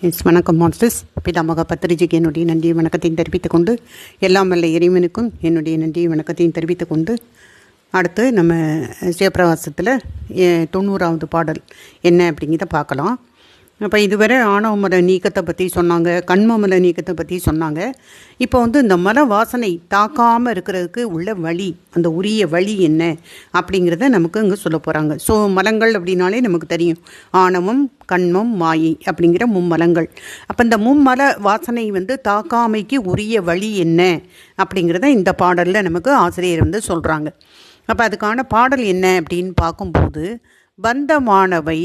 S வணக்கம் masters. பிதாமக பத்திரிஜிக்கு என்னுடைய நன்றி வணக்கத்தையும் தெரிவித்துக் கொண்டு எல்லாம் வல்ல இறைவனுக்கும் என்னுடைய நன்றி வணக்கத்தையும் தெரிவித்துக் கொண்டு அடுத்து நம்ம சிவபிரவாசத்தில் தொண்ணூறாவது பாடல் என்ன அப்படிங்கிறத பார்க்கலாம். அப்போ இதுவரை ஆணவ மல நீக்கத்தை பற்றி சொன்னாங்க கண்மமல நீக்கத்தை பற்றி சொன்னாங்க. இப்போ வந்து இந்த மல வாசனை தாக்காமல் இருக்கிறதுக்கு உள்ள வழி அந்த உரிய வழி என்ன அப்படிங்கிறத நமக்கு இங்கே சொல்ல போகிறாங்க ஸோ மலங்கள் அப்படின்னாலே நமக்கு தெரியும். ஆணவம் கண்மம் மாயை அப்படிங்கிற மும்மலங்கள் அப்போ இந்த மும்மல வாசனை வந்து தாக்காமைக்கு உரிய வழி என்ன அப்படிங்கிறத இந்த பாடலில் நமக்கு ஆசிரியர் வந்து சொல்கிறாங்க அப்போ அதுக்கான பாடல் என்ன அப்படின்னு பார்க்கும்போது பந்தமானவை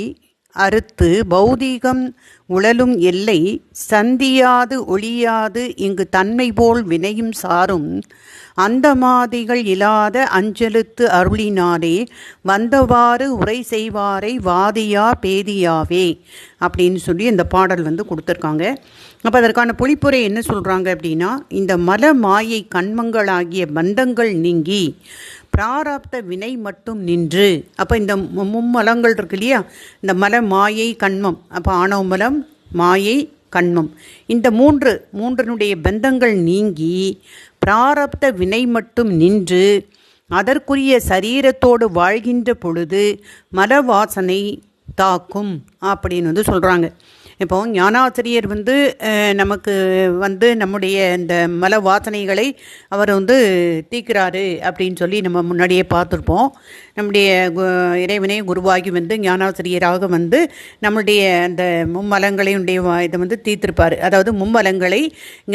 அறுத்து பௌதீகம் உழலும் எல்லை சந்தியாது ஒளியாது இங்கு தன்மை போல் வினையும் சாரும் அந்தமாதிகள் இல்லாத அஞ்சலுத்து அருளினாரே வந்தவாறு உரை செய்வாரை வாதியா பேதியாவே அப்படின்னு சொல்லி இந்த பாடல் வந்து கொடுத்துருக்காங்க. அப்போ அதற்கான பொழிப்புரை என்ன சொல்கிறாங்க அப்படின்னா இந்த மல மாயை கண்மங்களாகிய பந்தங்கள் நீங்கி பிராராப்த வினை மட்டும் நின்று அப்போ இந்த மும்மலங்கள் இருக்கு இல்லையா? இந்த மல மாயை கண்மம். அப்போ ஆணவ மலம் மாயை கண்மம். இந்த மூன்று மூன்றினுடைய பந்தங்கள் நீங்கி பிராரப்த வினை மட்டும் நின்று அதற்குரிய சரீரத்தோடு வாழ்கின்ற பொழுது மல வாசனை தாக்கும் அப்படின்னு வந்து சொல்கிறாங்க இப்போ ஞானாசிரியர் வந்து நமக்கு வந்து நம்முடைய இந்த மல வாசனைகளை அவர் வந்து தீக்கிறாரு அப்படின்னு சொல்லி நம்ம முன்னாடியே பார்த்துருப்போம். நம்முடைய இறைவனே குருவாகி வந்து ஞானாசிரியராக வந்து நம்முடைய அந்த மும்மலங்களையுடைய இதை வந்து தீர்த்திருப்பார். அதாவது மும்மலங்களை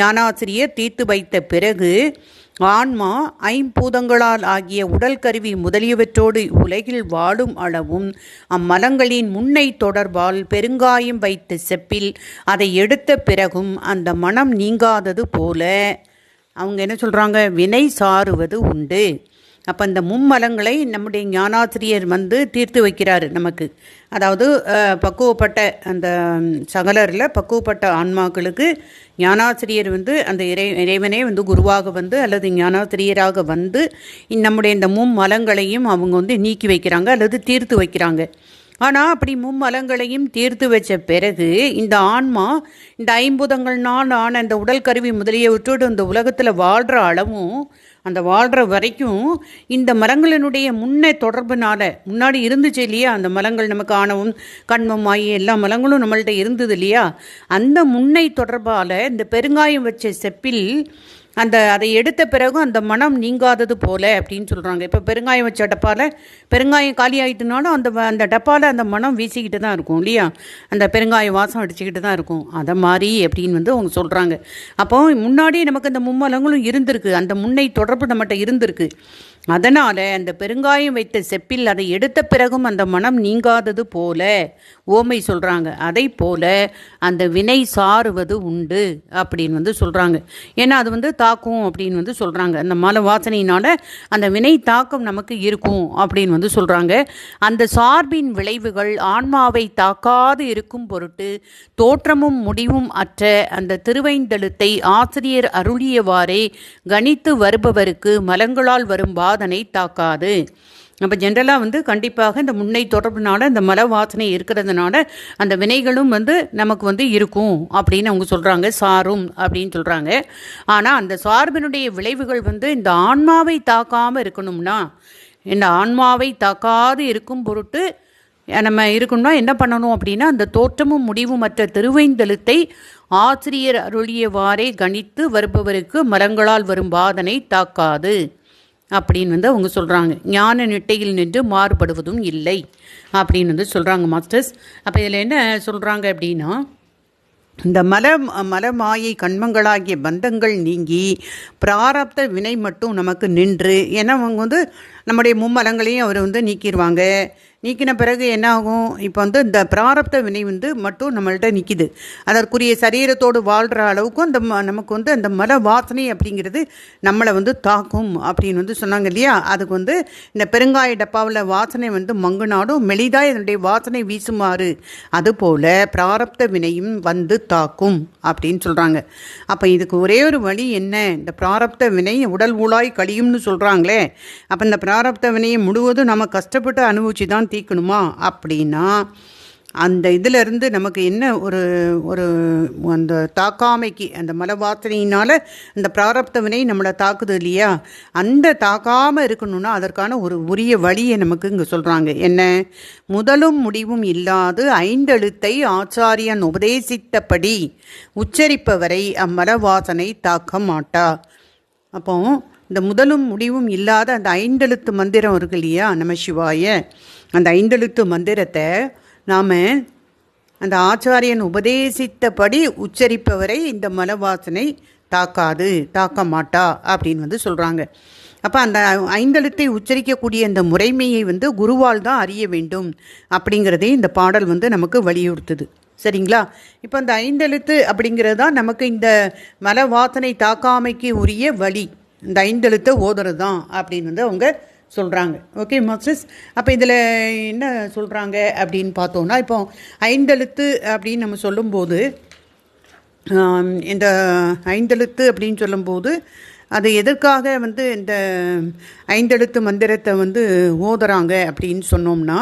ஞானாசிரியர் தீர்த்து வைத்த பிறகு ஆன்மா ஐம்பூதங்களால் ஆகிய உடல் கருவி முதலியவற்றோடு உலகில் வாழும் அளவும் அம்மலங்களின் முன்னை தொடர்பால் பெருங்காயம் வைத்த செப்பில் அதை எடுத்த பிறகும் அந்த மனம் நீங்காதது போல. அவங்க என்ன சொல்கிறாங்க வினை சாருவது உண்டு. அப்போ இந்த மும்மலங்களை நம்முடைய ஞானாசிரியர் வந்து தீர்த்து வைக்கிறார் நமக்கு. அதாவது பக்குவப்பட்ட அந்த சகலரில் பக்குவப்பட்ட ஆன்மாக்களுக்கு ஞானாசிரியர் வந்து அந்த இறை இறைவனே வந்து குருவாக வந்து அல்லது ஞானாசிரியராக வந்து நம்முடைய இந்த மும்மலங்களையும் அவங்க வந்து நீக்கி வைக்கிறாங்க அல்லது தீர்த்து வைக்கிறாங்க. ஆனால் அப்படி மும்மலங்களையும் தீர்த்து வச்ச பிறகு இந்த ஆன்மா இந்த ஐம்புதங்கள்னால் ஆன இந்த உடல் கருவி முதலியவற்றோடு இந்த உலகத்தில் வாழ்கிற அளவும் அந்த வாழ்கிற வரைக்கும் இந்த மரங்களினுடைய முன்னே தொடர்புனால முன்னாடி இருந்துச்சு இல்லையா? அந்த மரங்கள் நமக்கு ஆணவம் கண்மம் ஆகி எல்லா மரங்களும் நம்மள்கிட்ட இருந்தது இல்லையா? அந்த முன்னை தொடர்பால் இந்த பெருங்காயம் வச்ச செப்பில் அந்த அதை எடுத்த பிறகு அந்த மனம் நீங்காதது போல அப்படின்னு சொல்கிறாங்க இப்போ பெருங்காயம் வச்ச டப்பாவில் பெருங்காயம் காலி ஆகிட்டுனாலும் அந்த அந்த டப்பாவில் அந்த மனம் வீசிக்கிட்டு தான் இருக்கும் இல்லையா? அந்த பெருங்காயம் வாசம் அடிச்சுக்கிட்டு தான் இருக்கும். அதை மாதிரி அப்படின்னு வந்து அவங்க சொல்கிறாங்க அப்போ முன்னாடியே நமக்கு அந்த மும்மலங்களும் இருந்திருக்கு. அந்த முன்னை தொடர்பு நம்மகிட்ட இருந்திருக்கு. அதனால் அந்த பெருங்காயம் வைத்த செப்பில் அதை எடுத்த பிறகும் அந்த மனம் நீங்காதது போல ஓமை சொல்கிறாங்க அதை போல அந்த வினை சாருவது உண்டு அப்படின்னு வந்து சொல்கிறாங்க ஏன்னா அது வந்து தாக்கும் அப்படின்னு வந்து சொல்கிறாங்க அந்த மல வாசனையினால் அந்த வினை தாக்கம் நமக்கு இருக்கும் அப்படின்னு வந்து சொல்கிறாங்க அந்த சார்பின் விளைவுகள் ஆன்மாவை தாக்காது இருக்கும் பொருட்டு தோற்றமும் முடிவும் அற்ற அந்த திருவைந்தெழுத்தை ஆசிரியர் அருளியவாறே கணித்து வருபவருக்கு மலங்களால் வரும் வாதனை தாக்காது. அப்போ ஜென்ரலாக வந்து கண்டிப்பாக இந்த முன்னை தொடர்புனால இந்த மல வாசனை இருக்கிறதுனால அந்த வினைகளும் வந்து நமக்கு வந்து இருக்கும் அப்படின்னு அவங்க சொல்கிறாங்க சாரும் அப்படின்னு சொல்கிறாங்க ஆனால் அந்த சார்பினுடைய விளைவுகள் வந்து இந்த ஆன்மாவை தாக்காமல் இருக்கணும்னா இந்த ஆன்மாவை தாக்காது இருக்கும் பொருட்டு நம்ம இருக்கணும்னா என்ன பண்ணணும் அப்படின்னா அந்த தோற்றமும் முடிவும் மற்ற திருவைந்தெழுத்தை ஆசிரியர் அருளியவாறே கணித்து வருபவருக்கு மரங்களால் வரும் வாதனை தாக்காது. அப்படின்னு வந்து அவங்க சொல்கிறாங்க ஞான நிட்டையில் நின்று மாறுபடுவதும் இல்லை அப்படின்னு வந்து சொல்கிறாங்க மாஸ்டர்ஸ். அப்போ இதில் என்ன சொல்கிறாங்க அப்படின்னா இந்த மல மல மாயை கண்மங்களாகிய பந்தங்கள் நீங்கி பிராரப்த வினை மட்டும் நமக்கு நின்று ஏன்னா அவங்க வந்து நம்முடைய மும்மலங்களையும் அவர் வந்து நீக்கிடுவாங்க நீக்கின பிறகு என்ன ஆகும் இப்போ வந்து இந்த பிராரப்த வினை வந்து மட்டும் நம்மள்கிட்ட நிற்கிது அதற்குரிய சரீரத்தோடு வாழ்கிற அளவுக்கும் அந்த நமக்கு வந்து அந்த மல வாசனை அப்படிங்கிறது நம்மளை வந்து தாக்கும் அப்படின்னு வந்து சொன்னாங்க இல்லையா? அதுக்கு வந்து இந்த பெருங்காய டப்பாவில் வாசனை வந்து மங்குனாடும் மெலிதாக இதனுடைய வாசனை வீசுமாறு. அதுபோல் பிராரப்த வினையும் வந்து தாக்கும் அப்படின்னு சொல்கிறாங்க அப்போ இதுக்கு ஒரே ஒரு வழி என்ன? இந்த பிராரப்த வினை உடல் ஊழாய் கழியும்னு சொல்கிறாங்களே அப்போ இந்த பிராரப்த வினையை முழுவதும் நம்ம கஷ்டப்பட்டு அனுபவிச்சு தான் தீக்கணுமா அப்படின்னா அந்த இதிலிருந்து நமக்கு என்ன ஒரு ஒரு அந்த தாக்காமைக்கு அந்த மலவாசனையினால் அந்த பிராரப்த வினை நம்மளை தாக்குது இல்லையா? அந்த தாக்காமல் இருக்கணும்னா அதற்கான ஒரு உரிய வழியை நமக்கு இங்கே சொல்கிறாங்க என்ன? முதலும் முடிவும் இல்லாது ஐந்தெழுத்தை ஆச்சாரியன் உபதேசித்தபடி உச்சரிப்பவரை அம்மலவாசனை தாக்க மாட்டா. அப்போ இந்த முதலும் முடிவும் இல்லாத அந்த ஐந்தெழுத்து மந்திரம் இருக்கு இல்லையா நம சிவாய அந்த ஐந்தெழுத்து மந்திரத்தை நாம் அந்த ஆச்சாரியன் உபதேசித்தபடி உச்சரிப்பவரை இந்த மலவாசனை தாக்காது தாக்க மாட்டா அப்படின்னு வந்து சொல்கிறாங்க அப்போ அந்த ஐந்தெழுத்தை உச்சரிக்கக்கூடிய அந்த முறைமையை வந்து குருவால் தான் அறிய வேண்டும் அப்படிங்கிறதே இந்த பாடல் வந்து நமக்கு வலியுறுத்துது. சரிங்களா? இப்போ அந்த ஐந்தெழுத்து அப்படிங்கிறது தான் நமக்கு இந்த மல வாசனை தாக்காமைக்கு உரிய வழி. இந்த ஐந்தெழுத்தை ஓதுறது தான் அப்படின்னு வந்து அவங்க சொல்கிறாங்க ஓகே மாஸ்டர்ஸ் அப்போ இதில் என்ன சொல்கிறாங்க அப்படின்னு பார்த்தோன்னா இப்போ ஐந்தெழுத்து அப்படின்னு நம்ம சொல்லும்போது இந்த ஐந்தெழுத்து அப்படின்னு சொல்லும்போது அது எதற்காக வந்து இந்த ஐந்தெழுத்து மந்திரத்தை வந்து ஓதுறாங்க அப்படின்னு சொன்னோம்னா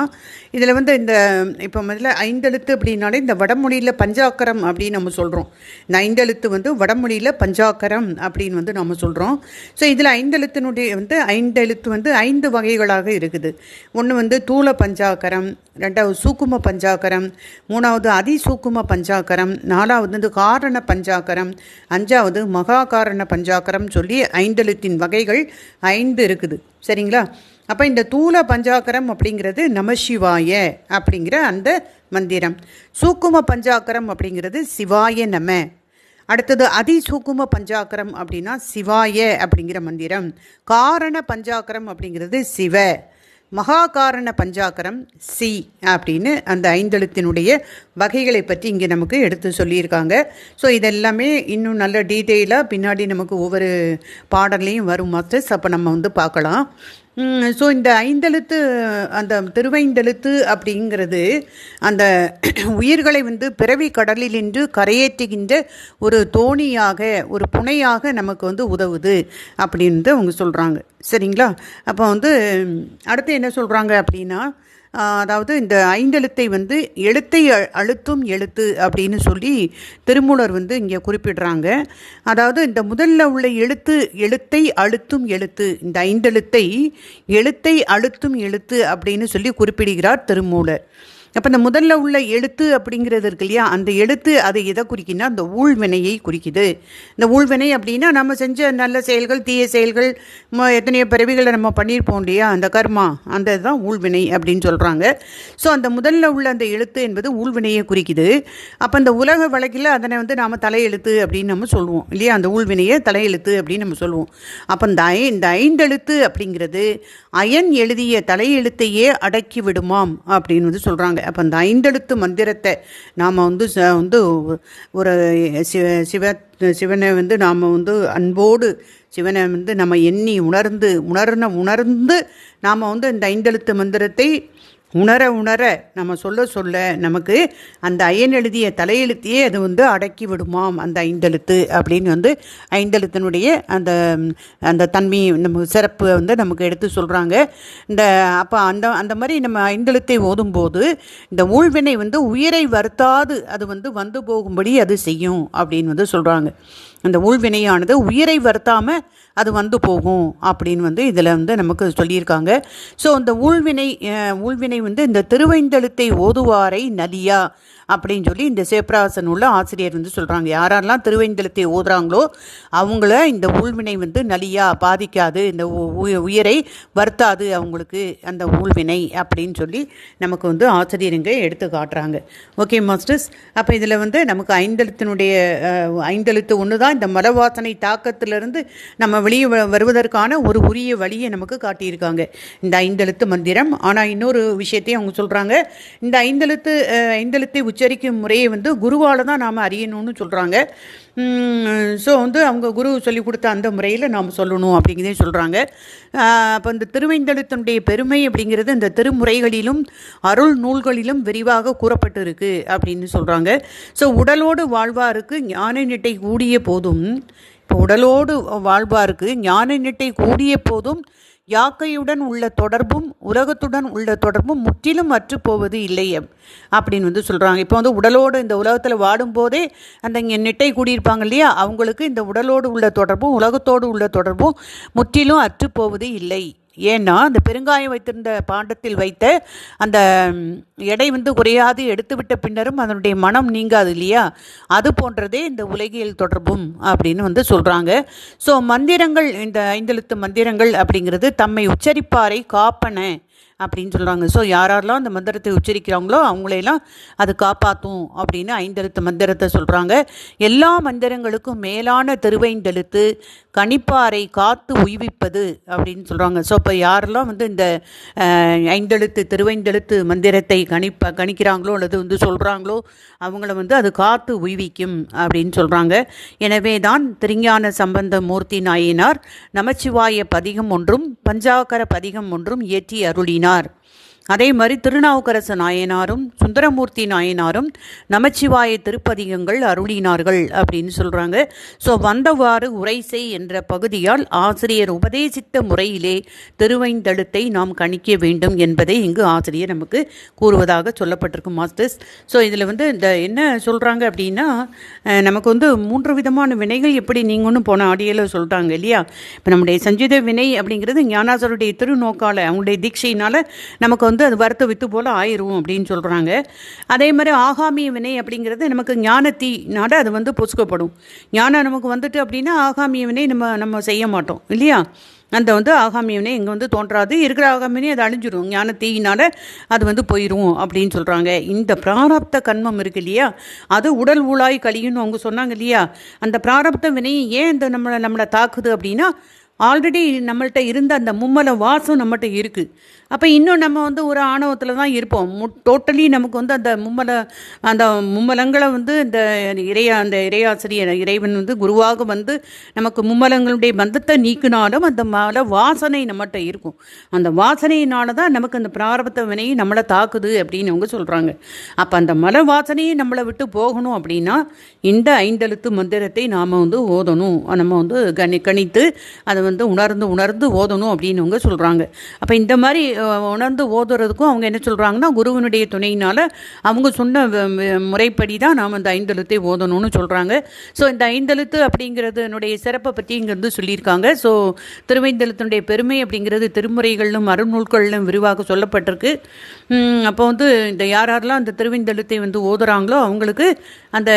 இதில் வந்து இந்த இப்போ முதல்ல ஐந்தெழுத்து அப்படின்னாலே இந்த வடமொழியில் பஞ்சாக்கரம் அப்படின்னு நம்ம சொல்கிறோம் இந்த ஐந்தெழுத்து வந்து வடமொழியில் பஞ்சாக்கரம் அப்படின்னு வந்து நம்ம சொல்கிறோம் ஸோ இதில் ஐந்தெழுத்தினுடைய வந்து ஐந்தெழுத்து வந்து ஐந்து வகைகளாக இருக்குது. ஒன்று வந்து தூள பஞ்சாக்கரம் ரெண்டாவது சூக்கும பஞ்சாக்கரம் மூணாவது அதிசூக்கும பஞ்சாக்கரம் நாலாவது வந்து காரண பஞ்சாக்கரம் அஞ்சாவது மகா காரண பஞ்சாக்கரம் சொல்லி ஐந்தெழுத்தின் வகைகள் ஐந்து இருக்குது. சரிங்களா? அப்போ இந்த தூல பஞ்சாக்கரம் அப்படிங்கிறது நமசிவாய அப்படிங்கிற அந்த மந்திரம். சூக்கும பஞ்சாக்கரம் அப்படிங்கிறது சிவாய நம. அடுத்தது அதிசூக்கும பஞ்சாக்கரம் அப்படின்னா சிவாய அப்படிங்கிற மந்திரம். காரண பஞ்சாக்கரம் அப்படிங்கிறது சிவ. மகாகாரண பஞ்சாக்கரம் சி அப்படின்னு அந்த ஐந்தெழுத்தினுடைய வகைகளை பற்றி இங்கே நமக்கு எடுத்து சொல்லியிருக்காங்க. ஸோ இதெல்லாமே இன்னும் நல்ல டீட்டெயிலாக பின்னாடி நமக்கு ஒவ்வொரு பாடல்லையும் வரும். மாஸ்டர்ஸ் அப்போ நம்ம வந்து பார்க்கலாம். ஸோ இந்த ஐந்தெழுத்து அந்த திருவைந்தெழுத்து அப்படிங்கிறது அந்த உயிர்களை வந்து பிறவி கடலில் நின்று கரையேற்றுகின்ற ஒரு தோணியாக ஒரு புனையாக நமக்கு வந்து உதவுது அப்படின்னு வந்து அவங்க சொல்கிறாங்க சரிங்களா? அப்போ வந்து அடுத்து என்ன சொல்கிறாங்க அப்படின்னா அதாவது இந்த ஐந்தெழுத்தை வந்து எழுத்தை அ- அழுத்தும் எழுத்து அப்படின்னு சொல்லி திருமூலர் வந்து இங்கே குறிப்பிடுறாங்க. அதாவது இந்த முதல்ல உள்ள எழுத்து எழுத்தை அழுத்தும் எழுத்து இந்த ஐந்தெழுத்தை எழுத்தை அழுத்தும் எழுத்து அப்படின்னு சொல்லி குறிப்பிடுகிறார் திருமூலர். அப்போ இந்த முதல்ல உள்ள எழுத்து அப்படிங்கிறது இருக்கு இல்லையா? அந்த எழுத்து அதை எதை குறிக்குன்னா அந்த ஊழ்வினையை குறிக்குது. இந்த ஊழ்வினை அப்படின்னா நம்ம செஞ்ச நல்ல செயல்கள் தீய செயல்கள் ம- எத்தனையோ பிறவிகளை நம்ம பண்ணியிருப்போம் இல்லையா? அந்த கர்மா அந்த இதுதான் ஊழ்வினை அப்படின்னு சொல்கிறாங்க ஸோ அந்த முதல்ல உள்ள அந்த எழுத்து என்பது ஊழ்வினையை குறிக்குது. அப்போ இந்த உலக வழக்கில் அதனை வந்து நாம் தலையெழுத்து அப்படின்னு நம்ம சொல்லுவோம் இல்லையா? அந்த ஊழ்வினையை தலையெழுத்து அப்படின்னு நம்ம சொல்லுவோம். அப்போ இந்த ஐ இந்த ஐந்தெழுத்து அப்படிங்கிறது அயன் எழுதிய தலையெழுத்தையே அடக்கி விடுமாம் அப்படின்னு வந்து சொல்கிறாங்க அப்போ அந்த ஐந்தெழுத்து மந்திரத்தை நாம் வந்து ச- வந்து ஒரு சிவ சிவ சிவனை வந்து நாம் வந்து அன்போடு சிவனை வந்து நம்ம எண்ணி உணர்ந்து உணர்ன உணர்ந்து நாம் வந்து இந்த ஐந்தெழுத்து மந்திரத்தை உணர உணர நம்ம சொல்ல சொல்ல நமக்கு அந்த அயன் எழுதிய தலையெழுத்தையே அது வந்து அடக்கி விடுமாம் அந்த ஐந்தெழுத்து அப்படின்னு வந்து ஐந்தெழுத்தினுடைய அந்த அந்த தன்மை நம்ம சிறப்பு வந்து நமக்கு எடுத்து சொல்கிறாங்க இந்த அப்போ அந்த அந்த மாதிரி நம்ம ஐந்தெழுத்தை ஓதும்போது இந்த ஊழ்வினை வந்து உயிரை வருத்தாது அது வந்து வந்து போகும்படி அது செய்யும் அப்படின்னு வந்து சொல்கிறாங்க அந்த ஊழ்வினையானது உயிரை வருத்தாமல் அது வந்து போகும் அப்படின்னு வந்து இதில் வந்து நமக்கு சொல்லியிருக்காங்க. ஸோ அந்த ஊழ்வினை ஊழ்வினை வந்து இந்த திருவைந்தெழுத்தை ஓதுவாரை நலியா அப்படின்னு சொல்லி இந்த சேப்ராசன் உள்ள ஆசிரியர் வந்து சொல்கிறாங்க யாரெல்லாம் திருவைந்தெழுத்தை ஓதுறாங்களோ அவங்கள இந்த ஊழ்வினை வந்து நலியா பாதிக்காது இந்த உ- உ- உயிரை வருத்தாது அவங்களுக்கு அந்த ஊழ்வினை அப்படின்னு சொல்லி நமக்கு வந்து ஆசிரியருங்க எடுத்து காட்டுறாங்க. ஓகே மாஸ்டர்ஸ் அப்போ இதில் வந்து நமக்கு ஐந்தெழுத்தினுடைய ஐந்தெழுத்து ஒன்று தான் இந்த மலவாசனை தாக்கத்திலிருந்து நம்ம வெளியே வ- வருவதற்கான ஒரு உரிய வழியை நமக்கு காட்டியிருக்காங்க. இந்த ஐந்தெழுத்து மந்திரம். ஆனால் இன்னொரு விஷயம் விஷயத்தையும் அவங்க சொல்கிறாங்க இந்த ஐந்தெழுத்து ஐந்தெழுத்தை உச்சரிக்கும் முறையை வந்து குருவால் தான் நாம் அறியணும்னு சொல்கிறாங்க ஸோ வந்து அவங்க குரு சொல்லி கொடுத்த அந்த முறையில் நாம் சொல்லணும் அப்படிங்கிறதே சொல்கிறாங்க அப்போ இந்த திருவைந்தெழுத்தினுடைய பெருமை அப்படிங்கிறது இந்த திருமுறைகளிலும் அருள் நூல்களிலும் விரிவாக கூறப்பட்டிருக்கு அப்படின்னு சொல்கிறாங்க ஸோ உடலோடு வாழ்வாருக்கு ஞான நிட்டை கூடிய போதும் இப்போ உடலோடு வாழ்வாருக்கு ஞான நிட்டை கூடிய போதும் யாக்கையுடன் உள்ள தொடர்பும் உலகத்துடன் உள்ள தொடர்பும் முற்றிலும் அற்று போவது இல்லை அப்படின்னு வந்து சொல்கிறாங்க இப்போ வந்து உடலோடு இந்த உலகத்தில் வாடும்போதே அந்த இங்கே நெட்டை கூடியிருப்பாங்க இல்லையா? அவங்களுக்கு இந்த உடலோடு உள்ள தொடர்பும் உலகத்தோடு உள்ள தொடர்பும் முற்றிலும் அற்று போவது இல்லை. ஏன்னா அந்த பெருங்காயம் வைத்திருந்த பாண்டத்தில் வைத்த அந்த எடை வந்து குறையாது எடுத்துவிட்ட பின்னரும் அதனுடைய மனம் நீங்காது இல்லையா? அது போன்றதே இந்த உலகியல் தொடர்பும் அப்படின்னு வந்து சொல்கிறாங்க ஸோ மந்திரங்கள் இந்த ஐந்தெழுத்து மந்திரங்கள் அப்படிங்கிறது தம்மை உச்சரிப்பாரை காப்பன அப்படின்னு சொல்கிறாங்க ஸோ யாரெல்லாம் அந்த மந்திரத்தை உச்சரிக்கிறாங்களோ அவங்களையெல்லாம் அது காப்பாற்றும் அப்படின்னு ஐந்தெழுத்து மந்திரத்தை சொல்கிறாங்க எல்லா மந்திரங்களுக்கும் மேலான திருவைந்தெழுத்து கணிப்பாறை காத்து உய்விப்பது அப்படின்னு சொல்கிறாங்க ஸோ இப்போ யாரெல்லாம் வந்து இந்த ஐந்தெழுத்து திருவைந்தெழுத்து மந்திரத்தை கணிப்ப கணிக்கிறாங்களோ அல்லது வந்து சொல்கிறாங்களோ அவங்கள வந்து அது காத்து உய்விக்கும் அப்படின்னு சொல்கிறாங்க எனவே தான் திருஞான சம்பந்த மூர்த்தி நாயினார் நமச்சிவாய பதிகம் ஒன்றும் பஞ்சாக்கர பதிகம் ஒன்றும் இயற்றி அருளினார். அதே மாதிரி திருநாவுக்கரசு நாயனாரும் சுந்தரமூர்த்தி நாயனாரும் நமச்சிவாய திருப்பதிகங்கள் அருளினார்கள் அப்படின்னு சொல்கிறாங்க ஸோ வந்தவாறு உரைசை என்ற பகுதியால் ஆசிரியர் உபதேசித்த முறையிலே திருவைந்தழுத்தை நாம் கணிக்க வேண்டும் என்பதை இங்கு ஆசிரியர் நமக்கு கூறுவதாக சொல்லப்பட்டிருக்கும் மாஸ்டர்ஸ். ஸோ இதில் வந்து இந்த என்ன சொல்கிறாங்க அப்படின்னா நமக்கு வந்து மூன்று விதமான வினைகள் எப்படி நீங்கள் ஒன்று போன ஆடியோவில் சொல்கிறாங்க இல்லையா? இப்போ நம்முடைய சஞ்சித வினை அப்படிங்கிறது ஞானாசருடைய திருநோக்கால் அவங்களுடைய தீட்சையினால் நமக்கு வந்து அது வறுத்த வித்து போல் ஆயிரும் அப்படின்னு சொல்கிறாங்க அதே மாதிரி ஆகாமிய வினை அப்படிங்கிறது நமக்கு ஞானத்தீனால அது வந்து பொசுக்கப்படும். ஞானம் நமக்கு வந்துட்டு அப்படின்னா ஆகாமிய வினை நம்ம நம்ம செய்ய மாட்டோம் இல்லையா? அந்த வந்து ஆகாமிய வினை இங்கே வந்து தோன்றாது. இருக்கிற ஆகாமியனே அது அழிஞ்சிடும் ஞான தீயினால் அது வந்து போயிடும் அப்படின்னு சொல்கிறாங்க இந்த பிராரப்த கண்மம் இருக்கு இல்லையா? அது உடல் ஊழாய் கழியும்னு அவங்க சொன்னாங்க இல்லையா? அந்த பிராரப்த வினையை ஏன் இந்த நம்மளை நம்மளை தாக்குது அப்படின்னா ஆல்ரெடி நம்மள்கிட்ட இருந்த அந்த மும்மல வாசம் நம்மகிட்ட இருக்குது அப்போ இன்னும் நம்ம வந்து ஒரு ஆணவத்தில் தான் இருப்போம். மு டோட்டலி நமக்கு வந்து அந்த மும்மல அந்த மும்மலங்களை வந்து இந்த இறையா அந்த இறையாசிரியர் இறைவன் வந்து குருவாக வந்து நமக்கு மும்மலங்களுடைய பந்தத்தை நீக்கினாலும் அந்த மல வாசனை நம்மகிட்ட இருக்கும். அந்த வாசனையினால தான் நமக்கு அந்த பிராரபத்த வினையை நம்மளை தாக்குது அப்படின்னு அவங்க சொல்கிறாங்க அப்போ அந்த மல வாசனையை நம்மளை விட்டு போகணும் அப்படின்னா இந்த ஐந்தெழுத்து மந்திரத்தை நாம் வந்து ஓதணும். நம்ம வந்து கணி கணித்து அதை வந்து உணர்ந்து உணர்ந்து ஓதணும் அப்படின்னு அவங்க சொல்கிறாங்க அப்போ இந்த மாதிரி உணர்ந்து ஓதுறதுக்கும் அவங்க என்ன சொல்கிறாங்கன்னா குருவினுடைய துணையினால் அவங்க சொன்ன முறைப்படி தான் நாம் இந்த ஐந்தெழுத்தை ஓதணும்னு சொல்கிறாங்க ஸோ இந்த ஐந்தெழுத்து அப்படிங்கிறதுனுடைய சிறப்பை பற்றி இங்கே வந்து சொல்லியிருக்காங்க. ஸோ திருவைந்தெழுத்தினுடைய பெருமை அப்படிங்கிறது திருமுறைகளிலும் அருநூல்களிலும் விரிவாக சொல்லப்பட்டிருக்கு. அப்போ வந்து இந்த யார் யாரெல்லாம் அந்த திருவைந்தெழுத்தை வந்து ஓதுறாங்களோ அவங்களுக்கு அந்த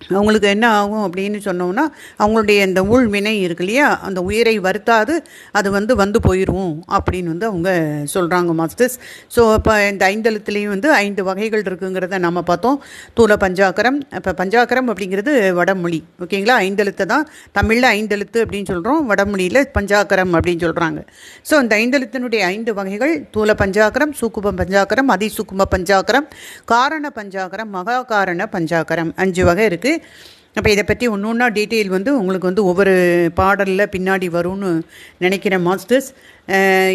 அவங்களுக்கு என்ன ஆகும் அப்படின்னு சொன்னோம்னா அவங்களுடைய இந்த உள் வினை இருக்கு இல்லையா? அந்த உயிரை வருத்தாது அது வந்து வந்து போயிடும் அப்படின்னு வந்து அவங்க சொல்கிறாங்க மாஸ்டர்ஸ். ஸோ இப்போ இந்த ஐந்தெழுத்துலேயும் வந்து ஐந்து வகைகள் இருக்குங்கிறத நம்ம பார்த்தோம். தூல பஞ்சாக்கரம் இப்போ பஞ்சாக்கரம் அப்படிங்கிறது வடமொழி ஓகேங்களா? ஐந்தெழுத்தை தான். தமிழில் ஐந்தெழுத்து அப்படின்னு சொல்கிறோம் வடமொழியில் பஞ்சாக்கரம் அப்படின்னு சொல்கிறாங்க ஸோ இந்த ஐந்தெழுத்தினுடைய ஐந்து வகைகள் தூல பஞ்சாக்கரம் சூக்கும பஞ்சாக்கரம் அதிசூக்கும பஞ்சாக்கரம் காரண பஞ்சாக்கரம் மகா காரண பஞ்சாக்கரம் அஞ்சு வகை இருக்குது அப்போ இதை பற்றி ஒன்று ஒன்றா டீட்டெயில் வந்து உங்களுக்கு வந்து ஒவ்வொரு பாடலில் பின்னாடி வரும்னு நினைக்கிறேன் மாஸ்டர்ஸ்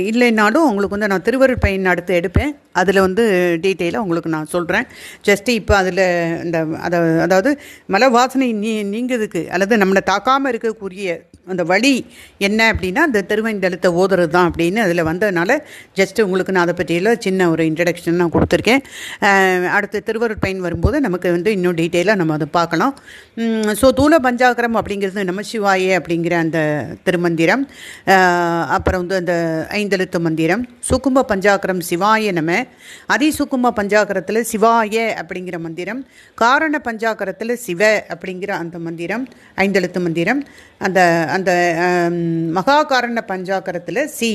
இல்லைன்னாலும் உங்களுக்கு வந்து நான் திருவருள் பயன் அடுத்து எடுப்பேன். அதில் வந்து டீட்டெயிலாக உங்களுக்கு நான் சொல்கிறேன் ஜஸ்ட்டு இப்போ அதில் இந்த அதை அதாவது மலை வாசனை நீ நீங்கிறதுக்கு அல்லது நம்மளை தாக்காமல் இருக்கக்கூடிய அந்த வழி என்ன அப்படின்னா அந்த திருவைந்தளத்தை ஓதுறது தான் அப்படின்னு அதில் வந்ததுனால ஜஸ்ட்டு உங்களுக்கு நான் அதை பற்றியெல்லாம் சின்ன ஒரு இன்ட்ரடக்ஷன் நான் கொடுத்துருக்கேன். அடுத்து திருவருட் பயன் வரும்போது நமக்கு வந்து இன்னும் டீட்டெயிலாக நம்ம அதை பார்க்கலாம். ஸோ தூல பஞ்சாகரம் அப்படிங்கிறது நமசிவாயே அப்படிங்கிற அந்த திருமந்திரம். அப்புறம் வந்து அந்த ஐந்தெழுத்து மந்திரம். சுக்கும்ப பஞ்சாகரம் சிவாய நம. அதிசுக்கும்ப பஞ்சாகரத்தில் சிவாய அப்படிங்கிற மந்திரம். காரண பஞ்சாகரத்தில் சிவ அப்படிங்கிற அந்த மந்திரம். ஐந்தெழுத்து மந்திரம். அந்த அந்த மகா காரண பஞ்சாக்கரத்தில் சி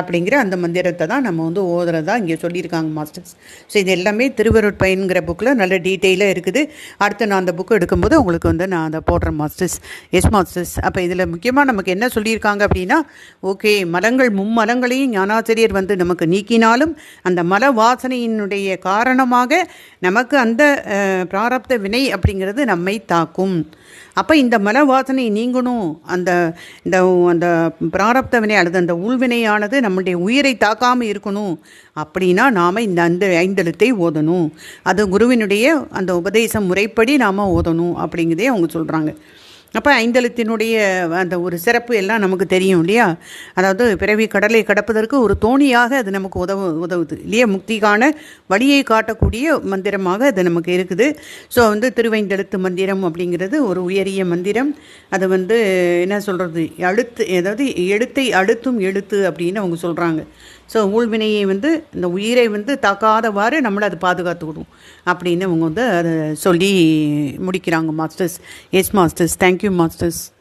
அப்படிங்கிற அந்த மந்திரத்தை தான் நம்ம வந்து ஓதுறதா இங்கே சொல்லியிருக்காங்க மாஸ்டர்ஸ். ஸோ இது எல்லாமே திருவருட்பயன்கிற புக்கில் நல்ல டீட்டெயிலாக இருக்குது. அடுத்து நான் அந்த புக்கு எடுக்கும்போது உங்களுக்கு வந்து நான் அதை போடுறேன் மாஸ்டர்ஸ். Yes masters. அப்போ இதில் முக்கியமாக நமக்கு என்ன சொல்லியிருக்காங்க அப்படின்னா ஓகே மலங்கள் மும்மலங்களையும் ஞானாசிரியர் வந்து நமக்கு நீக்கினாலும் அந்த மல வாசனையினுடைய காரணமாக நமக்கு அந்த பிராரப்த வினை அப்படிங்கிறது நம்மை தாக்கும். அப்போ இந்த மல வாசனை நீங்கணும். அந்த இந்த அந்த பிராரப்த வினை அல்லது அந்த உள்வினையானது நம்முடைய உயிரை தாக்காமல் இருக்கணும் அப்படின்னா நாம் இந்த அந்த ஐந்தெழுத்தை ஓதணும். அது குருவினுடைய அந்த உபதேசம் முறைப்படி நாம் ஓதணும் அப்படிங்கிறதே அவங்க சொல்கிறாங்க அப்போ ஐந்தெழுத்தினுடைய அந்த ஒரு சிறப்பு எல்லாம் நமக்கு தெரியும் இல்லையா? அதாவது பிறவி கடலை கடப்பதற்கு ஒரு தோணியாக அது நமக்கு உதவு உதவுது. இல்லையா? முக்திக்கான வழியை காட்டக்கூடிய மந்திரமாக அது நமக்கு இருக்குது. ஸோ வந்து திருவைந்தெழுத்து மந்திரம் அப்படிங்கிறது ஒரு உயரிய மந்திரம். அது வந்து என்ன சொல்கிறது அழுத்து அதாவது எழுத்தை அழுத்தும் எழுத்து அப்படின்னு அவங்க சொல்கிறாங்க ஸோ ஊழ்வினையை வந்து இந்த உயிரை வந்து தாக்காதவாறு நம்மளை அது பாதுகாத்துக்கிடும் அப்படின்னு அவங்க வந்து அதை சொல்லி முடிக்கிறாங்க masters. Yes masters. Thank you masters.